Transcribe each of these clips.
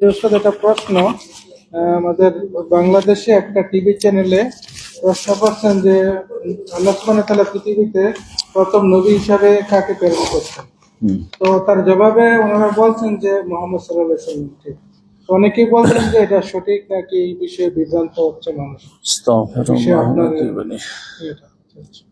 একটা প্রশ্ন আমাদের বাংলাদেশে একটা টিভি চ্যানেলে প্রশ্ন করছেন যে আল্লাহ তাআলা পৃথিবীতে প্রথম নবী হিসাবে কাকে প্রেরণ করছেন? তো তার জবাবে ওনারা বলছেন যে মোহাম্মদ আলাইহি সাল্লাম ঠিক। তো অনেকেই বলছেন যে এটা সঠিক নাকি এই বিষয়ে বিভ্রান্ত হচ্ছে মানুষ? আপনার এটা, আচ্ছা।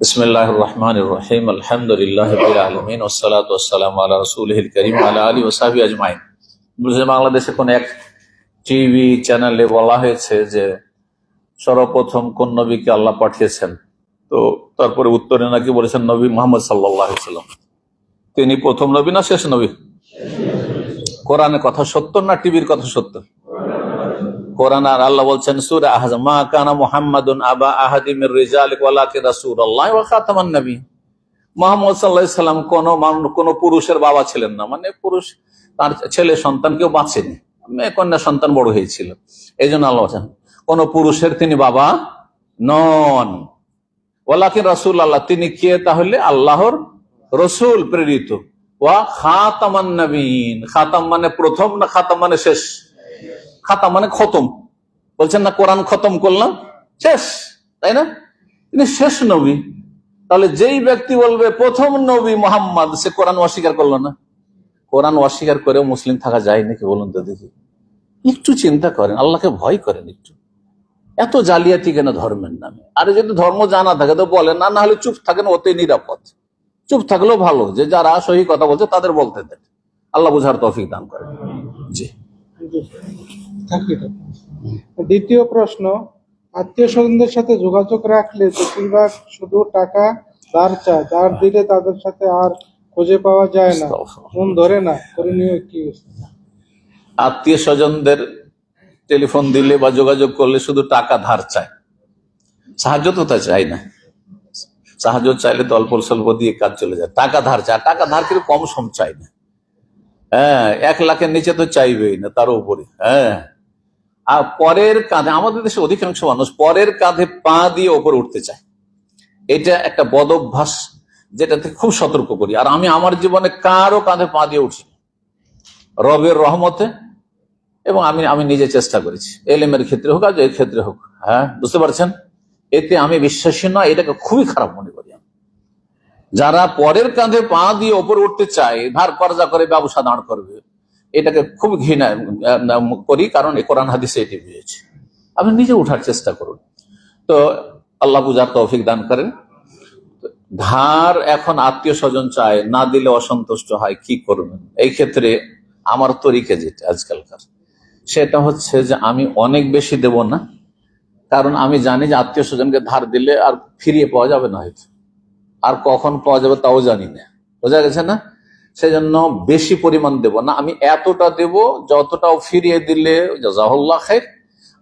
بسم الله الرحمن الرحيم الحمد لله رب العالمين والصلاة والسلام على رسوله الكريم وعلى آله وصحبه أجمعين বলছে বাংলাদেশে কোন এক টিভি চ্যানেলে বলা হয়েছে যে সর্বপ্রথম কোন নবীকে আল্লাহ পাঠিয়েছেন তো তারপরে উত্তরে নাকি বলেছেন নবী মোহাম্মদ সাল্লাহ সাল্লাম তিনি প্রথম নবী না শেষ নবী কোরআনের কথা সত্য না টিভির কথা সত্য কোরআন আর আল্লাহ বলছেন, সূরা আহজ, মা কানা মুহাম্মাদুন আবা আহাদিমির ওয়ালাকিন রাসূলুল্লাহ ওয়া খাতামান নবী। মুহাম্মদ সাল্লাল্লাহু সাল্লাম কোন কোন পুরুষের বাবা ছিলেন না। মানে পুরুষ, তার ছেলে সন্তান কেউ বাঁচেনি। মেয়ে, কন্যা সন্তান বড় হয়েছিল। এই জন্য আল্লাহ বলছেন, কোন পুরুষের তিনি বাবা নন। ওয়ালাকিন রাসূল আল্লাহ তিনি কে? তাহলে আল্লাহর রসুল প্রেরিত। ওয়া খাতামান নবীন। খাতাম মানে প্রথম না খাতাম মানে শেষ? খাতাম মানে খতম। বলছেন না, কোরআন খতম করলাম, শেষ, তাই না? তিনি শেষ নবী। তাহলে যেই ব্যক্তি বলবে, প্রথম নবী মোহাম্মদ সে কোরআন অস্বীকার করল না। কোরআন অস্বীকার করেও মুসলিম থাকা যায় নাকি বলুন তো দেখি। একটু চিন্তা করেন, আল্লাহকে ভয় করেন একটু। এত জালিয়াতি কেন ধর্মের নামে? আর যদি ধর্ম জানা থাকে তো বলেন, না না হলে চুপ থাকেন, ওতে নিরাপদ। চুপ থাকলেও ভালো, যে যারা সহি কথা বলছে তাদের বলতে দেন। আল্লাহ বুঝার তৌফিক দান করেন। জি। দ্বিতীয় প্রশ্ন আত্মীয় স্বজনদের সাথে যোগাযোগ রাখলে বেশিরভাগ শুধু টাকা ধার চায় ধার দিলে তাদের সাথে আর খুঁজে পাওয়া যায় না ফোন ধরে না করণীয় কি আত্মীয় স্বজনদের টেলিফোন দিলে বা যোগাযোগ করলে শুধু টাকা ধার চায়। সাহায্য তো তা চাই না। সাহায্য চাইলে তো অল্প স্বল্প দিয়ে কাজ চলে যায়। টাকা ধার চায় টাকা ধার কিন্তু কম সম চাই না। হ্যাঁ এক লাখের নিচে তো চাইবেই না তার উপরে। হ্যাঁ। আর পরের কাঁধে, আমাদের দেশে অধিকাংশ মানুষ পরের কাঁধে পা দিয়ে ওপরে উঠতে চায়। এটা একটা বদ অভ্যাস যেটা থেকে খুব সতর্ক করি। আর আমি আমার জীবনে কারও কাঁধে পা দিয়ে উঠি রবের রহমতে এবং আমি আমি নিজে চেষ্টা করেছি। এলেমের ক্ষেত্রে হোক আর এর ক্ষেত্রে হোক হ্যাঁ বুঝতে পারছেন? এতে আমি বিশ্বাসী নয়, এটাকে খুবই খারাপ মনে করি আমি। যারা পরের কাঁধে পা দিয়ে ওপরে উঠতে চায় ধার কর্জা করে ব্যবসা দাঁড় করবে এটাকে খুব ঘৃণা করি, কারণ এই কোরআন হাদিসে এটি বুঝেছি আপনি নিজে উঠার চেষ্টা করুন। তো আল্লাহ পূজার তৌফিক দান করেন। ধার এখন আত্মীয় স্বজন চায়, না দিলে অসন্তুষ্ট হয়, কি করবেন? এই ক্ষেত্রে আমার তরিকে যেটা আজকালকার, সেটা হচ্ছে যে আমি অনেক বেশি দেব না, কারণ আমি জানি যে আত্মীয় স্বজনকে ধার দিলে আর ফিরিয়ে পাওয়া যাবে না হয়তো। আর কখন পাওয়া যাবে তাও জানি না। বোঝা গেছে না? সেজন্য বেশি পরিমাণ দেব না। আমি এতটা দেব যতটাও ফিরিয়ে দিলে জাজাহুল্লাহ খাই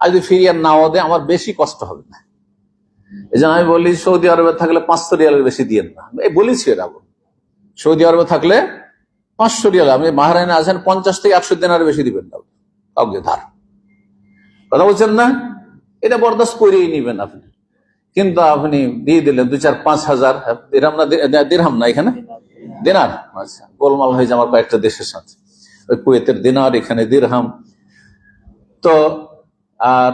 আর যদি ফিরিয়ে নাও দেয়, আমার বেশি কষ্ট হবে না। এই আমি বলি, সৌদি আরবে থাকলে পাঁচশো রিয়ালের বেশি দিয়েন না। এই বলেছি এর সৌদি আরবে থাকলে পাঁচশো রিয়াল আপনি বাহারাইনে আছেন, পঞ্চাশ থেকে একশো দিনের বেশি দিবেন না। কাউকে ধার। কথা বলছেন না? এটা বরদাস্ত করেই নিবেন আপনি। কিন্তু আপনি দিয়ে দিলেন দু চার পাঁচ হাজার। দিরহাম না দিরহাম না এখানে? দিনার আচ্ছা গোলমাল হয়েছে আমার কয়েকটা দেশের সাথে। ওই কুয়েতের দিনার, এখানে দিরহাম। তো, আর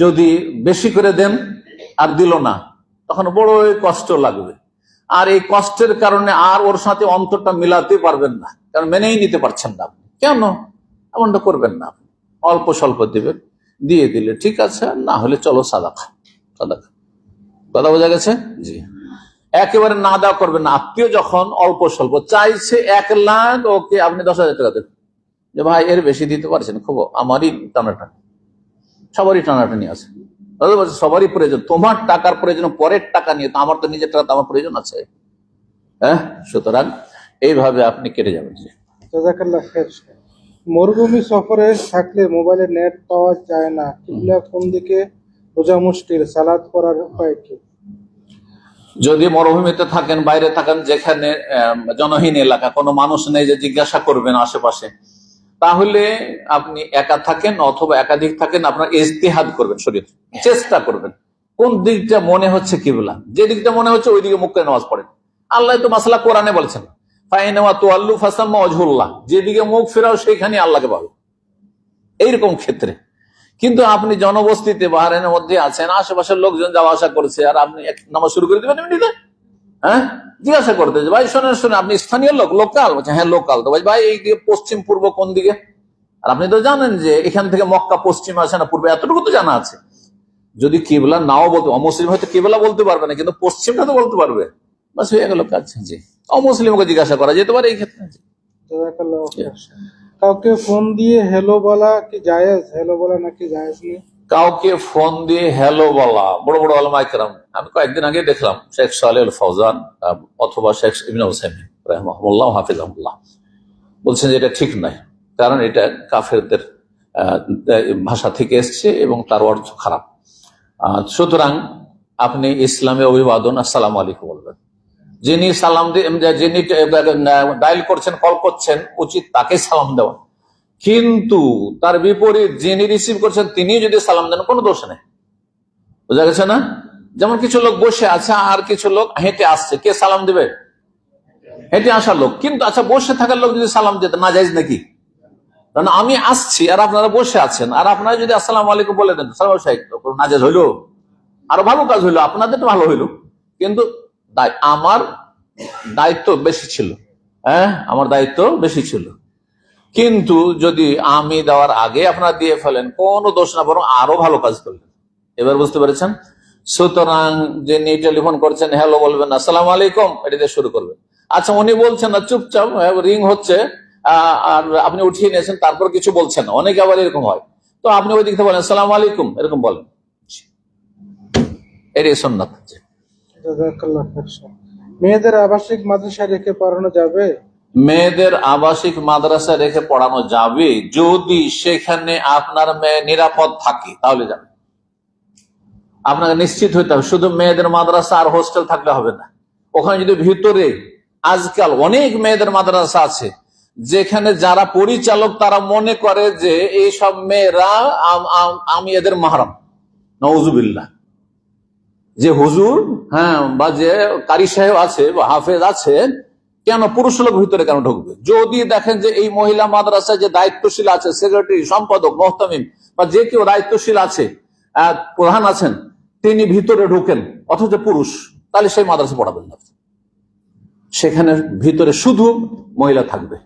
যদি বেশি করে দেন, আর দিল না, তখন বড় কষ্ট লাগবে। আর এই কষ্টের কারণে আর ওর সাথে অন্তরটা মিলাতে পারবেন না, কারণ মেনেই নিতে পারছেন না আপনি। কেন? এমনটা করবেন না অল্প স্বল্প দেবেন, দিয়ে দিলে ঠিক আছে, না হলে চলো সাদা সাদা কথা বোঝা গেছে? জি। একেবারে না দেওয়া করবেন না। আত্মীয় যখন অল্প স্বল্প চাইছে এক লাখ ওকে আপনি দশ হাজার টাকা দেবেন। যে ভাই এর বেশি দিতে পারছেন খুব আমারই টানাটানি। সবারই টানাটানি আছে। সবারই প্রয়োজন। তোমার টাকার প্রয়োজন পরের টাকা নিয়ে তো আমার তো নিজের টাকা তো আমার প্রয়োজন আছে। হ্যাঁ? সুতরাং এইভাবে আপনি কেটে যাবেন। মরুভূমি সফরে থাকলে মোবাইলে নেট পাওয়া যায় না। কোন দিকে? বোঝা মুশকিল সালাদ করার উপায় কি? যদি মরুভূমিতে থাকেন, বাইরে থাকেন, যেখানে জনহীন এলাকা, কোনো মানুষ নেই যে জিজ্ঞাসা করবেন আশেপাশে, তাহলে আপনি একা থাকেন অথবা একাধিক থাকেন, আপনার ইজতিহাদ করবেন শরীর। চেষ্টা করবেন। কোন দিকটা মনে হচ্ছে কিবলা? যে দিকটা মনে হচ্ছে ওই দিকে মুখ করে নামাজ পড়েন। আল্লাহ তো মাসালা কোরআনে বলেছেন ফাসাম্মা অজহুল্লাহ যেদিকে মুখ ফেরাও সেইখানে আল্লাহকে পাবে এইরকম ক্ষেত্রে। কিন্তু আপনি জনবস্তিতে বাহারেনের মধ্যে আছেন আশেপাশের লোকজন যাওয়া আসা করছে আর আপনি এক নামাজ শুরু করে দেবেন এমনিতে? হ্যাঁ? জিজ্ঞাসা করতে ভাই শোনেন শোনেন আপনি স্থানীয় লোক লোকাল? বলছে হ্যাঁ লোকাল। তো ভাই এই দিকে পশ্চিম পূর্ব কোন দিকে? আর আপনি তো জানেন যে এখান থেকে মক্কা পশ্চিম আছে না পূর্বে এতটুকু তো জানা আছে। যদি কেবলা নাও বলতে অমুসলিম হয়তো কেবলা বলতে পারবে না কিন্তু পশ্চিমটা তো বলতে পারবে। বাস হয়ে গেল কাজ জি। অমুসলিমকে জিজ্ঞাসা করা যেতে পারে এই ক্ষেত্রে। কাউকে ফোন দিয়ে হেলো বলা কি জায়েজ? হেলো বলা নাকি জায়েজ নেই? কাউকে ফোন দিয়ে হ্যালো বলা, বড় বড় আলমাইকরাম আমি কয়েকদিন আগে দেখলাম, শেখ সালেল ফৌজান অথবা শেখ ইবিন হোসেমিন রহমাহুল্লাহ, হাফিজাহুল্লাহ। বলছেন যে এটা ঠিক নয়, কারণ এটা কাফেরদের ভাষা থেকে এসছে এবং তার অর্থ খারাপ। সুতরাং আপনি ইসলামে অভিবাদন, আসসালাম আলাইকুম বলবেন। যিনি সালাম যিনি ডায়াল করছেন কল করছেন উচিত তাকে সালাম দেওয়া কিন্তু তার বিপরীত যিনি রিসিভ করছেন তিনি যদি সালাম দেন কোনো দোষ নেই বোঝা গেছে না যেমন কিছু লোক বসে আছে আর কিছু লোক হেঁটে আসছে কে সালাম দিবে হেঁটে আসার লোক কিন্তু আচ্ছা বসে থাকার লোক যদি সালাম দিতে না যাইজ নাকি কারণ আমি আসছি আর আপনারা বসে আছেন আর আপনারা যদি আসসালাম আলাইকুম বলে দেন সালাম সাহেব হইল আরও ভালো কাজ হইল আপনাদের তো ভালো হইল কিন্তু আমার দায়িত্ব বেশি ছিল। হ্যাঁ? আমার দায়িত্ব বেশি ছিল। কিন্তু যদি আমি দেওয়ার আগে আপনারা দিয়ে ফেলেন, কোনো দোষ না, বরং আরও ভালো কাজ করলেন। এবার বুঝতে পেরেছেন? সুতরাং যিনি টেলিফোন করছেন, হ্যালো বলবেন আসসালাম আলাইকুম এটা দিয়ে শুরু করবেন। আচ্ছা উনি বলছেন না, চুপচাপ রিং হচ্ছে আর আপনি উঠিয়ে নিয়েছেন, তারপর কিছু বলছেন অনেকে আবার এরকম হয়। তো আপনি ওই দিক থেকে বলেন আসসালাম আলাইকুম এরকম বলেন। এটাই সন্ন্যত মেয়েদের আবাসিক মাদ্রাসা রেখে পড়ানো যাবে? মেয়েদের আবাসিক মাদ্রাসা রেখে পড়ানো যাবে যদি সেখানে আপনার মেয়ে নিরাপদ থাকে, তাহলে যাবে। আপনাকে নিশ্চিত হইতে হবে, শুধু মেয়েদের মাদ্রাসা আর হোস্টেল থাকলে হবে না। ওখানে যদি ভিতরে আজকাল অনেক মেয়েদের মাদ্রাসা আছে, যেখানে যারা পরিচালক তারা মনে করে যে এইসব মেয়েরা আম- এদের মাহারাম। নওজুবিল্লাহ যে হুজুর হ্যাঁ বা যে কারি সাহেব আছে বা হাফেজ আছে, কেন পুরুষ লোক ভিতরে কেন ঢুকবে? যদি দেখেন যে এই মহিলা মাদ্রাসায় যে দায়িত্বশীল আছে সেক্রেটারি সম্পাদক, মোহতামিম, বা যে কেউ দায়িত্বশীল আছে প্রধান আছেন, তিনি ভিতরে ঢুকেন, অথচ পুরুষ, তাহলে সেই মাদ্রাসা পড়াবেন না। সেখানে ভিতরে শুধু মহিলা থাকবে।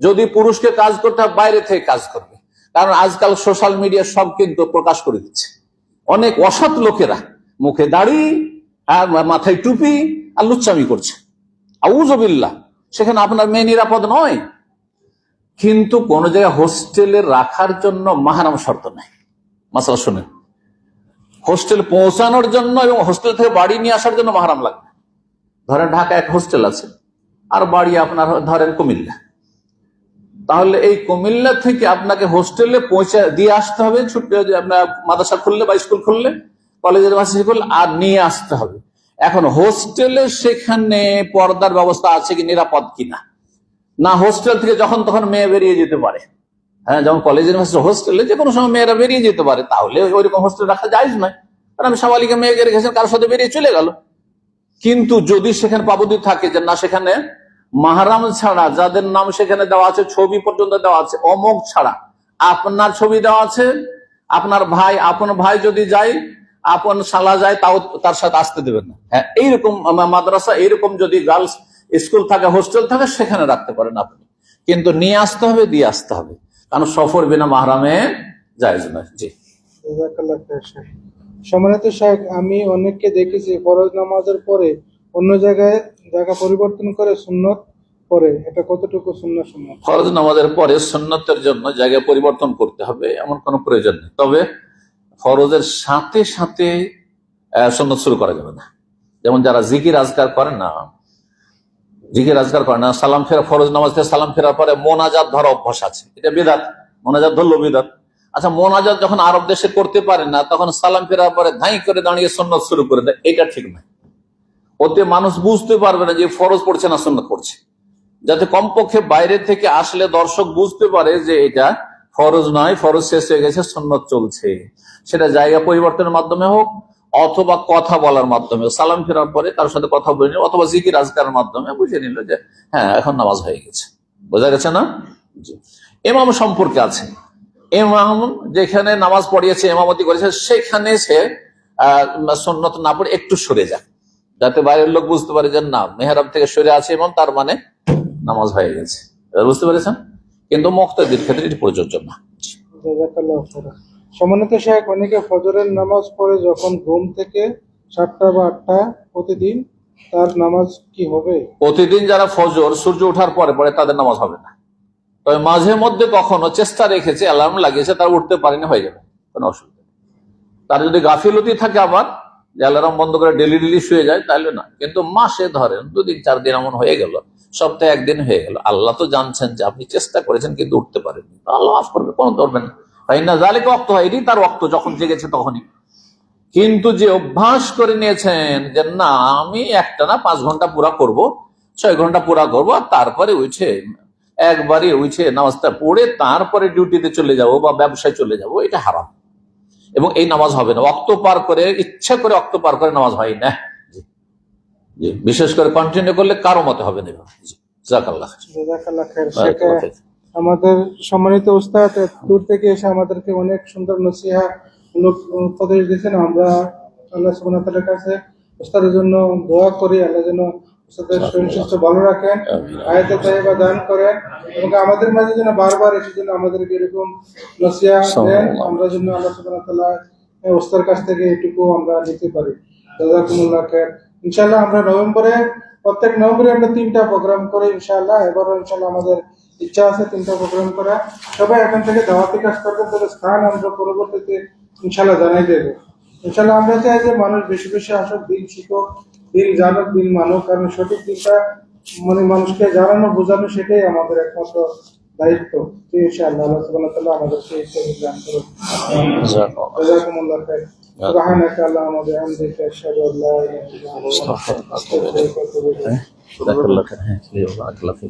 যদি পুরুষকে কাজ করতে হয়, বাইরে থেকে কাজ করবে। কারণ আজকাল সোশ্যাল মিডিয়া সব কিন্তু প্রকাশ করে দিচ্ছে। অনেক অসৎ লোকেরা মুখে দাড়ি আর মাথায় টুপি আর লুচ্চামি করছে। আউজবিল্লা সেখানে আপনার মেয়ে নিরাপদ নয়। কিন্তু কোন জায়গায় হোস্টেলে রাখার জন্য মাহারাম শর্ত নাই। মাসালা শুনেন। হোস্টেল পৌঁছানোর জন্য এবং হোস্টেল থেকে বাড়ি নিয়ে আসার জন্য মাহারাম লাগবে ধরেন ঢাকা এক হোস্টেল আছে, আর বাড়ি আপনার ধরেন কুমিল্লা। তাহলে এই কুমিল্লা থেকে আপনাকে হোস্টেলে পৌঁছে দিয়ে আসতে হবে, ছুটি, আপনার মাদ্রাসা খুললে বা স্কুল খুললে। কলেজের খুললে আর নিয়ে আসতে হবে। এখন হোস্টেলে সেখানে পর্দার ব্যবস্থা আছে কি নিরাপদ কিনা? না, হোস্টেল থেকে যখন তখন মেয়ে বেরিয়ে যেতে পারে। হ্যাঁ যখন কলেজের মাসে হোস্টেলে যে কোনো সময় মেয়েরা বেরিয়ে যেতে পারে, তাহলে ওইরকম হোস্টেল রাখা যায় নয়। কারণ আমি সাবালিকে মেয়েকে রেখেছেন কারোর সাথে বেরিয়ে চলে গেল। কিন্তু যদি সেখানে পাবদি থাকে যে না, সেখানে মাহারাম ছাড়া যাদের নাম সেখানে দেওয়া আছে, ছবি পর্যন্ত দেওয়া আছে অমুক ছাড়া, আপনার ছবি দেওয়া আছে, আপনার ভাই, আপন ভাই যদি যায় আপন শালা যায় তাও তার সাথে আসতে দেবেন না। হ্যাঁ এইরকম মাদ্রাসা এইরকম যদি গার্লস স্কুল থাকে হোস্টেল থাকে সেখানে রাখতে পারেন আপনি। কিন্তু নিয়ে আসতে হবে দিয়ে আসতে হবে। কারণ সফর বিনা মাহারামে যায় না জি। সম্মানিত সাহেব আমি অনেককে দেখেছি ফরজ নামাজের পরে অন্য জায়গায় জায়গা পরিবর্তন করে সুন্নত পরে। এটা কতটুকু সুন্নত সুন্নত? ফরজ নামাজের পরে সন্ন্যতের জন্য জায়গা পরিবর্তন করতে হবে এমন কোনো প্রয়োজন নেই। তবে ফরজের সাথে সাথে সন্ন্যত শুরু করা যাবে না। যেমন যারা জিকির আজকার করেন না, জিকির আজকার করেন না, সালাম ফেরা, ফরজ নামাজ থেকে সালাম ফেরার পরে মোনাজাত ধরা অভ্যাস আছে। এটা বেদাত, মোনাজাত ধরলো বেদাত। আচ্ছা মোনাজাত যখন আরব দেশে করতে পারে না, তখন সালাম ফেরার পরে ধাই করে দাঁড়িয়ে সন্ন্যত শুরু করে দেয়। এটা ঠিক নয়। ওতে মানুষ বুঝতে পারবে না যে ফরজ পড়ছে না সন্ন্যত পড়ছে। যাতে কমপক্ষে বাইরে থেকে আসলে দর্শক বুঝতে পারে যে এটা ফরজ নয়, ফরজ শেষ হয়ে গেছে সন্ন্যত চলছে। সেটা জায়গা পরিবর্তনের মাধ্যমে হোক, অথবা কথা বলার মাধ্যমে সালাম ফেরার পরে কারোর সাথে কথা বলে নিল, অথবা জিকির আজকার মাধ্যমে বুঝে নিল যে হ্যাঁ এখন নামাজ হয়ে গেছে। বোঝা গেছে না? এমাম সম্পর্কে আছে। এমাম যেখানে নামাজ পড়িয়েছে এমামতি করেছে, সেখানে সে সন্ন্যত না পড়ে একটু সরে যায়। যাতে বাইরের লোক বুঝতে পারে যে, না, মেহরাব থেকে সরে আছে এবং তার মানে নামাজ হয়ে গেছে। বুঝতে পেরেছেন? কিন্তু মুক্তাদির ক্ষেত্রে এটি প্রযোজ্য না। সম্মানিত শেখ অনেকে ফজরের নামাজ পড়ে যখন ঘুম থেকে সাতটা বা আটটা প্রতিদিন তার নামাজ কি হবে? প্রতিদিন যারা ফজর সূর্য ওঠার পরে পরে তাদের নামাজ হবে না। তবে মাঝে মধ্যে কখনো চেষ্টা রেখেছে অ্যালার্ম লাগিয়েছে তার উঠতে পারেনি হয়ে যাবে। কোনো অসুবিধা তার যদি গাফিলতি থাকে আবার অ্যালার্ম বন্ধ করে ডেলি ডেলি শুয়ে যায়, তাহলে না। কিন্তু মাসে ধরেন দুদিন, চার দিন এমন হয়ে গেল, সপ্তাহে একদিন হয়ে গেল। আল্লাহ তো জানছেন যে আপনি চেষ্টা করেছেন কিন্তু উঠতে পারেননি। আল্লাহ মাফ করবে, কোনো ধরবেন না। তাই না অক্ত হয় এটি তার অক্ত যখন জেগেছে তখনই। কিন্তু যে অভ্যাস করে নিয়েছেন যে না, আমি একটা না পাঁচ ঘণ্টা পুরা করব, ছয় ঘণ্টা পুরা করব, আর তারপরে উঠে একবারে উঠে নামাজটা পড়ে তারপরে ডিউটিতে চলে যাব বা ব্যবসায় চলে যাব, এটা হারাম। এবং এই নামাজ হবে না। অক্ত পার করে ইচ্ছা করে অক্ত পার করে নামাজ হয় না। বিশেষ করে কন্টিনিউ করলে কারও মতে হবে না। আমাদের সম্মানিত উস্তাদ দূর থেকে এসে আমাদেরকে অনেক সুন্দর নসিহা উপদেশ দিয়েছেন। আমরা আল্লাহ তাআলার কাছে উস্তাদের জন্য দোয়া করি আল্লাহ যেন উস্তাদের ভালো রাখেন আমিন। তাইবা দান করেন এবং আমাদের মাঝে যেন বারবার এসে যেন আমাদেরকে এরকম দেন আমরা যেন আল্লাহ তাআলা কাছ থেকে এটুকু আমরা নিতে পারি। ইনশাআল্লাহ আমরা নভেম্বরে প্রত্যেক নভেম্বরে আমরা তিনটা প্রোগ্রাম করে ইনশাআল্লাহ। এবারও ইনশাআল্লাহ আমাদের ইচ্ছা আছে তিনটা প্রোগ্রাম করা সবাই এখান থেকে দাওয়াতি কাজ করবেন তবে স্থান আমরা পরবর্তীতে ইনশাআল্লাহ জানাই দেবো। ইনশাআল্লাহ আমরা চাই যে মানুষ বেশি বেশি আসুক দিন শিখুক দিন জানুক দিন মানুক কারণ সঠিক দিনটা মানে মানুষকে জানানো বোঝানো সেটাই আমাদের একমাত্র দায়িত্ব। ইনশাআল্লাহ আল্লাহ সুবহানাহু ওয়া তাআলা দান করুন। জাযাকুমুল্লাহ খাইর। সুবহানাকা আল্লাহুম্মা ওয়া বিহামদিকা আশহাদু আল্লা ইলাহা ইল্লা আনতা। আস্তাগফিরুকা ওয়া আতুবু